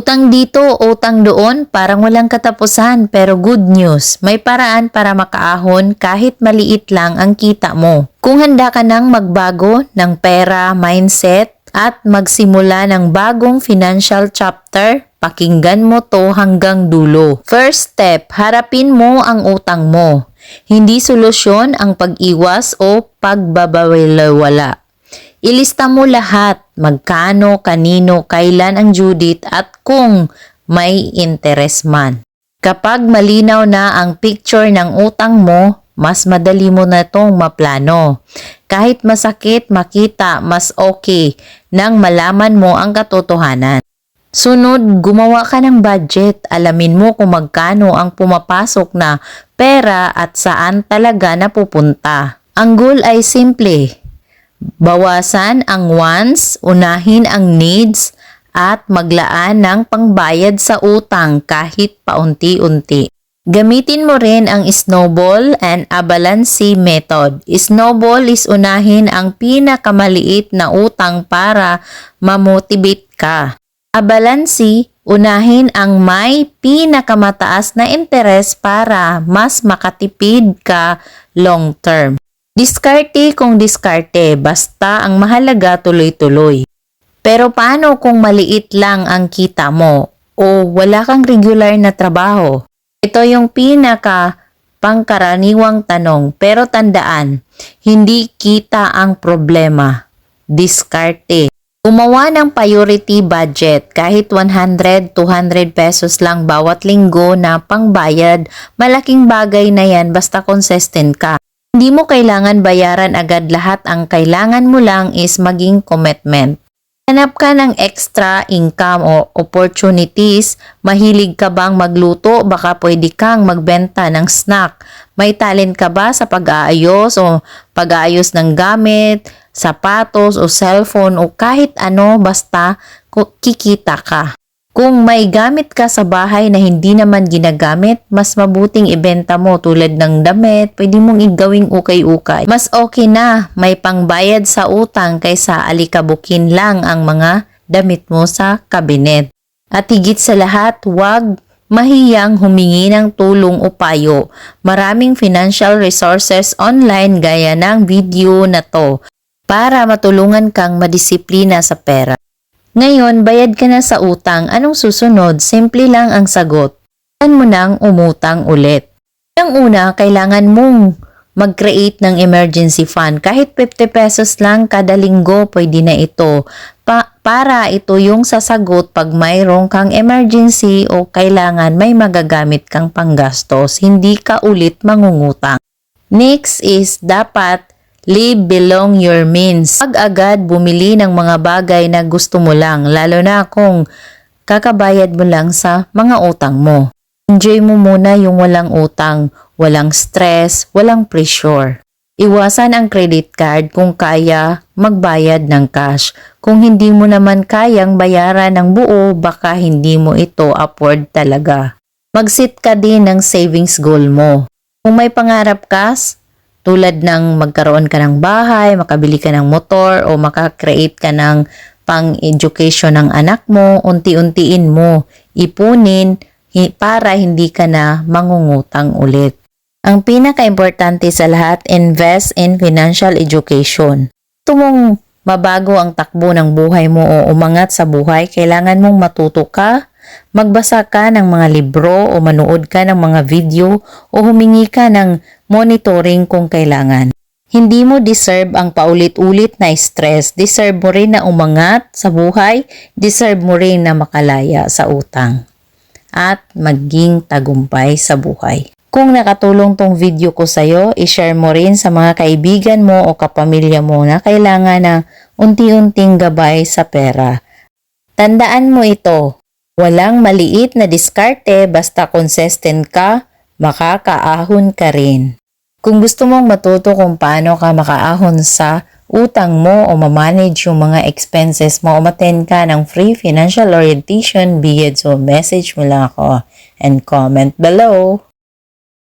Utang dito, utang doon, parang walang katapusan. Pero good news, may paraan para makaahon kahit maliit lang ang kita mo. Kung handa ka nang magbago ng pera, mindset, at magsimula ng bagong financial chapter, pakinggan mo to hanggang dulo. First step, harapin mo ang utang mo. Hindi solusyon ang pag-iwas o pagbabawala. Ilista mo lahat, magkano, kanino, kailan ang due date at kung may interest man. Kapag malinaw na ang picture ng utang mo, mas madali mo na itong maplano. Kahit masakit makita, mas okay nang malaman mo ang katotohanan. Sunod, gumawa ka ng budget. Alamin mo kung magkano ang pumapasok na pera at saan talaga napupunta. Ang goal ay simple. Bawasan ang wants, unahin ang needs, at maglaan ng pangbayad sa utang kahit paunti-unti. Gamitin mo rin ang snowball and avalanche method. Snowball is unahin ang pinakamaliit na utang para mamotivate ka. Avalanche, unahin ang may pinakamataas na interes para mas makatipid ka long term. Diskarte kung diskarte, basta ang mahalaga tuloy-tuloy. Pero paano kung maliit lang ang kita mo o wala kang regular na trabaho? Ito yung pinaka pangkaraniwang tanong pero tandaan, hindi kita ang problema. Diskarte. Gumawa ng priority budget kahit 100, 200 pesos lang bawat linggo na pangbayad, malaking bagay na yan basta consistent ka. Hindi mo kailangan bayaran agad lahat, ang kailangan mo lang is maging commitment. Hanap ka ng extra income o opportunities. Mahilig ka bang magluto? Baka pwede kang magbenta ng snack. May talent ka ba sa pag-aayos o pag-aayos ng gamit, sapatos o cellphone o kahit ano basta kikita ka. Kung may gamit ka sa bahay na hindi naman ginagamit, mas mabuting ibenta mo tulad ng damit, pwede mong igawing ukay-ukay. Mas okay na may pangbayad sa utang kaysa alikabukin lang ang mga damit mo sa kabinet. At higit sa lahat, huwag mahiyang humingi ng tulong o payo. Maraming financial resources online gaya ng video na to para matulungan kang madisiplina sa pera. Ngayon, bayad ka na sa utang. Anong susunod? Simple lang ang sagot. Kailan mo nang umutang ulit. Ang una, kailangan mong mag-create ng emergency fund. Kahit 50 pesos lang kada linggo, pwede na ito. Pa- para ito yung sasagot pag mayroong kang emergency o kailangan may magagamit kang panggastos. Hindi ka ulit mangungutang. Next is dapat live belong your means. Pag agad bumili ng mga bagay na gusto mo lang, lalo na kung kakabayad mo lang sa mga utang mo. Enjoy mo muna yung walang utang, walang stress, walang pressure. Iwasan ang credit card kung kaya magbayad ng cash. Kung hindi mo naman kayang bayaran ng buo, baka hindi mo ito afford talaga. Mag-set ka din ng savings goal mo. Kung may pangarap ka, tulad ng magkaroon ka ng bahay, makabili ka ng motor, o makakreate ka ng pang-education ng anak mo, unti-untiin mo, ipunin para hindi ka na mangungutang ulit. Ang pinaka-importante sa lahat, invest in financial education. Gusto mong mabago ang takbo ng buhay mo o umangat sa buhay, kailangan mong matuto ka, magbasa ka ng mga libro o manood ka ng mga video o humingi ka ng monitoring kung kailangan. Hindi mo deserve ang paulit-ulit na stress. Deserve mo rin na umangat sa buhay. Deserve mo rin na makalaya sa utang. At maging tagumpay sa buhay. Kung nakatulong tong video ko sa'yo, ishare mo rin sa mga kaibigan mo o kapamilya mo na kailangan ng unti-unting gabay sa pera. Tandaan mo ito, walang maliit na diskarte basta consistent ka, makakaahon ka rin. Kung gusto mong matuto kung paano ka makaahon sa utang mo o mamanage yung mga expenses mo o maten ka ng free financial orientation, bigyan so message mo lang ako and comment below.